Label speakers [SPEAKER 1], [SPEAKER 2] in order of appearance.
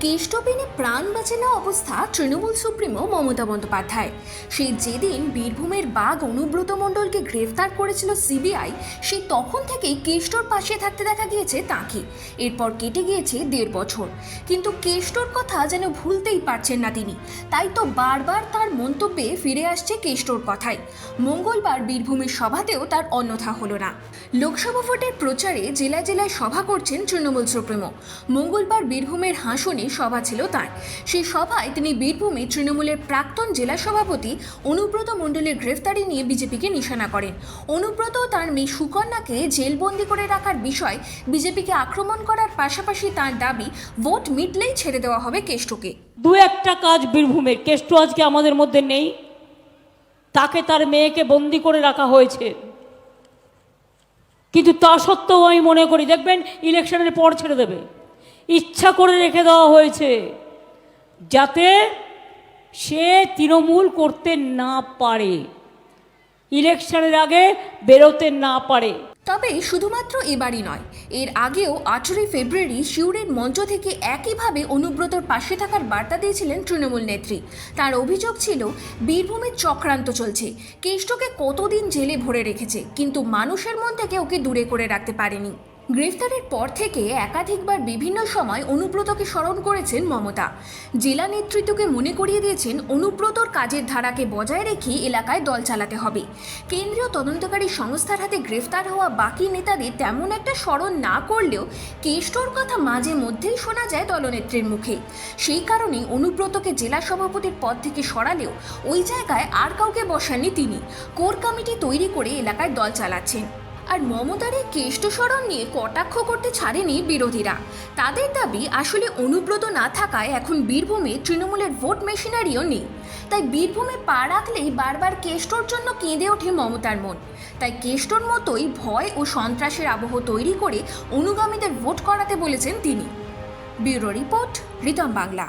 [SPEAKER 1] কেষ্ট পেনে প্রাণ বাঁচে না অবস্থা তৃণমূল সুপ্রিমো মমতা বন্দ্যোপাধ্যায়। সেই যেদিন বীরভূমের বাঘ অনুব্রত মণ্ডলকে গ্রেফতার করেছিল সিবিআই সেই তখন থেকেই কেষ্টর পাশে থাকতে দেখা গিয়েছে তাকে। এরপর কেটে গিয়েছে দেড় বছর। কিন্তু কেষ্টর কথা যেন ভুলতেই পারছেন না তিনি। তাই তো বারবার তার মন্তব্যে ফিরে আসছে কেষ্টর কথাই। মঙ্গলবার বীরভূমের সভাতেও তার অন্যথা হলো না। লোকসভা ভোটের প্রচারে জেলায় জেলায় সভা করছেন তৃণমূল সুপ্রিমো। মঙ্গলবার বীরভূমের হাসনে সভা ছিল তার। সেই সভায় তিনি বীরভূমে তৃণমূলের প্রাক্তন জেলা সভাপতি অনুব্রত মণ্ডলের গ্রেফতারি নিয়ে বিজেপিকে নিশানা করেন। অনুব্রত তার মেয়ে সুকন্যাকে জেলবন্দি করে রাখার বিষয় বিজেপিকে আক্রমণ করার পাশাপাশি তার দাবি, ভোট মিটলেই ছেড়ে দেওয়া হবে কেষ্টকে।
[SPEAKER 2] দু একটা কাজ বীরভূমের। কেষ্ট আজকে আমাদের মধ্যে নেই। তাকে তার মেয়েকে বন্দি করে রাখা হয়েছে। কিন্তু তা সত্ত্বেও আমি মনে করি, দেখবেন ইলেকশনের পর ছেড়ে দেবে। ইচ্ছা করে রেখে দেওয়া হয়েছে, যাতে সে তৃণমূল করতে না পারে। ইলেকশনের আগে বেরোতে না পারে।
[SPEAKER 1] তবে শুধুমাত্র এবারই নয়, এর আগেও আঠেরোই ফেব্রুয়ারি শিউরের মঞ্চ থেকে একইভাবে অনুব্রতর পাশে থাকার বার্তা দিয়েছিলেন তৃণমূল নেত্রী। তার অভিযোগ ছিল বীরভূমের চক্রান্ত চলছে, কেষ্টকে কতদিন জেলে ভরে রেখেছে, কিন্তু মানুষের মন থেকে ওকে দূরে করে রাখতে পারেনি। গ্রেফতারের পর থেকে একাধিকবার বিভিন্ন সময় অনুব্রতকে স্মরণ করেছেন মমতা। জেলা নেতৃত্বকে মনে করিয়ে দিয়েছেন, অনুব্রতর কাজের ধারাকে বজায় রেখে এলাকায় দল চালাতে হবে। কেন্দ্রীয় তদন্তকারী সংস্থার হাতে গ্রেফতার হওয়া বাকি নেতাদের তেমন একটা স্মরণ না করলেও কেষ্টর কথা মাঝে মধ্যেই শোনা যায় দলনেত্রীর মুখে। সেই কারণেই অনুব্রতকে জেলা সভাপতির পদ থেকে সরালেও ওই জায়গায় আর কাউকে বসাননি তিনি। কোর কমিটি তৈরি করে এলাকায় দল চালাচ্ছেন। আর মমতার এই কেষ্টস্মরণ নিয়ে কটাক্ষ করতে ছাড়েনি বিরোধীরা। তাদের দাবি, আসলে অনুব্রত না থাকায় এখন বীরভূমে তৃণমূলের ভোট মেশিনারিও নেই। তাই বীরভূমে পা রাখলেই বারবার কেষ্টর জন্য কেঁদে ওঠে মমতার মন। তাই কেষ্টর মতোই ভয় ও সন্ত্রাসের আবহ তৈরি করে অনুগামীদের ভোট করাতে বলেছেন তিনি। Bureau report Ritam Bangla.